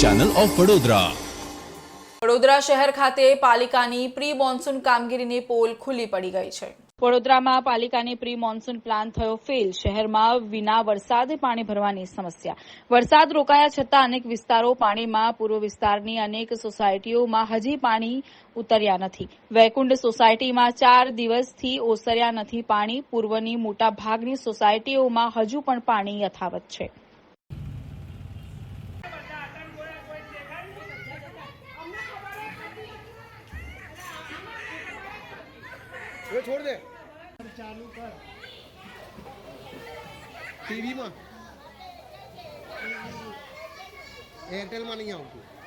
Channel of Vadodara Vadodara શહેર ખાતે પાલિકાની પ્રી મોન્સૂન કામગીરીની પોલ ખુલ્લી પડી ગઈ છે. વડોદરામાં પાલિકાની પ્રી મોન્સૂન પ્લાન થયો ફેલ શહેરમાં વિના વરસાદે પાણી ભરવાની સમસ્યા. વરસાદ રોકાયા છતાં અનેક વિસ્તારો પાણીમાં પૂર્વ વિસ્તારની અનેક સોસાયટીઓમાં હજી પાણી ઉતર્યા નથી. વૈકુંઠ સોસાયટીમાં ચાર દિવસથી ઓસર્યા નથી પાણી. પૂર્વની મોટા ભાગની સોસાયટીઓમાં હજુ પણ પાણી યથાવત છે. હવે છોડ દે. ચાલુ ટીવીમાં એરટેલમાં નહીં આવતું.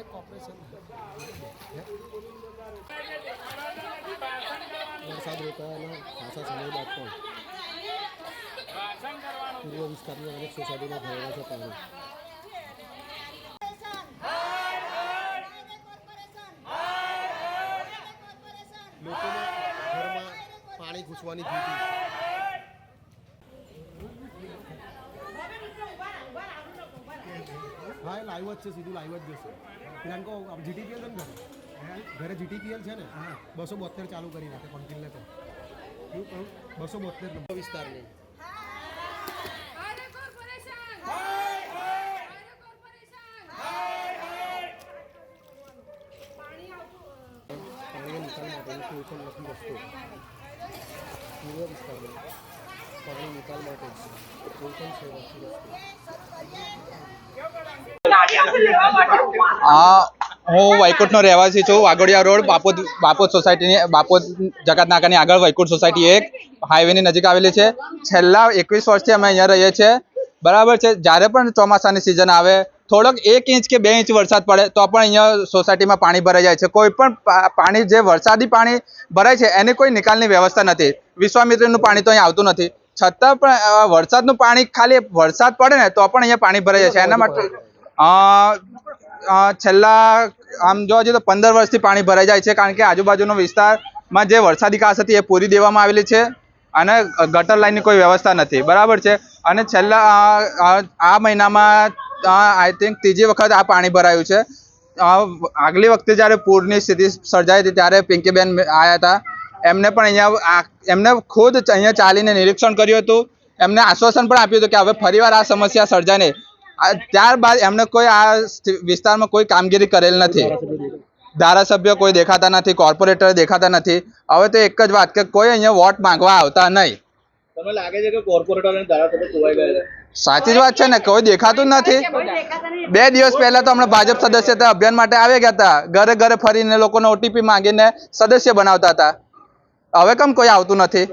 ડાયરેક્ટ કોર્પોરેશન વરસાદ રોકાયાના ખાસા સમય બાદ પણ પૂર્વ વિસ્તારની અનેક સોસાયટીમાં ભરેલા છે પાણી. લોકોના ઘરમાં પાણી ઘૂસવાની ભીતિ હા એ લાઈવ જ છે સીધું લાઈવ જ જશે. પેલા કહો જીટીપીએલ છે ને ઘરે? ઘરે જીટીપીએલ છે ને? હા. બસો બોતેર ચાલુ કરી નાખે કોન્ટિન્યુ તો એવું કહું? બસો બોતેર નંબર વિસ્તારની. પાણી નિકાલ માટેનું કોઈ પણ નથી રસ્તો. પૂર્વ વિસ્તારમાં પાણી નિકાલ માટે કોઈ પણ છે નથી રસ્તો આ હું વૈકુંઠનો રહેવાસી છું વાગોડિયા રોડ, બાપોદ બાપોદ સોસાયટીની, બાપોદ જગત નાકાની આગળ વૈકુંઠ સોસાયટી એક હાઈવેની નજીક આવેલી છે. છેલ્લા એકવીસ વર્ષથી અમે અહીંયા રહીએ છીએ. બરાબર છે? જ્યારે પણ ચોમાસાની સિઝન આવે, થોડોક એક ઇંચ કે બે ઇંચ વરસાદ પડે, તો પણ અહીંયા સોસાયટીમાં પાણી ભરાઈ જાય છે. કોઈ પણ પાણી જે વરસાદી પાણી ભરાય છે, એની કોઈ નિકાલની વ્યવસ્થા નથી. વિશ્વામિત્રનું પાણી તો અહીં આવતું નથી. છતાં પણ વરસાદનું પાણી ખાલી વરસાદ પડે ને, તો પણ અહીંયા પાણી ભરાઈ જાય છે. એના માટે છેલ્લા, આમ જોવા જઈએ તો પંદર વર્ષથી પાણી ભરાઈ જાય છે, કારણ કે આજુબાજુનો વિસ્તારમાં જે વરસાદી કાસ હતી એ પૂરી દેવામાં આવેલી છે. અને ગટર લાઇનની કોઈ વ્યવસ્થા નથી. બરાબર છે? અને છેલ્લા આ મહિનામાં આઈ થિંક ત્રીજી વખત આ પાણી ભરાયું છે. આગલી વખતે જ્યારે પૂરની સ્થિતિ સર્જાઈ હતી ત્યારે પિંકીબેન આવ્યા હતા. એમને પણ અહીંયા એમને ખુદ અહીંયા ચાલીને નિરીક્ષણ કર્યું હતું. એમને આશ્વાસન પણ આપ્યું હતું કે હવે ફરીવાર આ સમસ્યા સર્જાય નહીં. ત્યારબાદ એમને કોઈ આ વિસ્તારમાં કોઈ કામગીરી કરેલ નથી. ધારાસભ્ય કોઈ દેખાતા નથી કોર્પોરેટર દેખાતા નથી. હવે તો એક જ વાત કે કોઈ અહીંયા વોટ માંગવા આવતા નહીં. તમને લાગે છે કે કોર્પોરેટર અને ધારાસભ્ય ખોવાઈ ગયા સાચી જ વાત છે ને કોઈ દેખાતું જ નથી. બે દિવસ પહેલા તો હમણાં ભાજપ સદસ્યતા અભિયાન માટે આવી ગયા હતા. ઘરે ઘરે ફરીને લોકોને ઓટીપી માંગીને સદસ્ય બનાવતા હતા. હવે કેમ કોઈ આવતું નથી?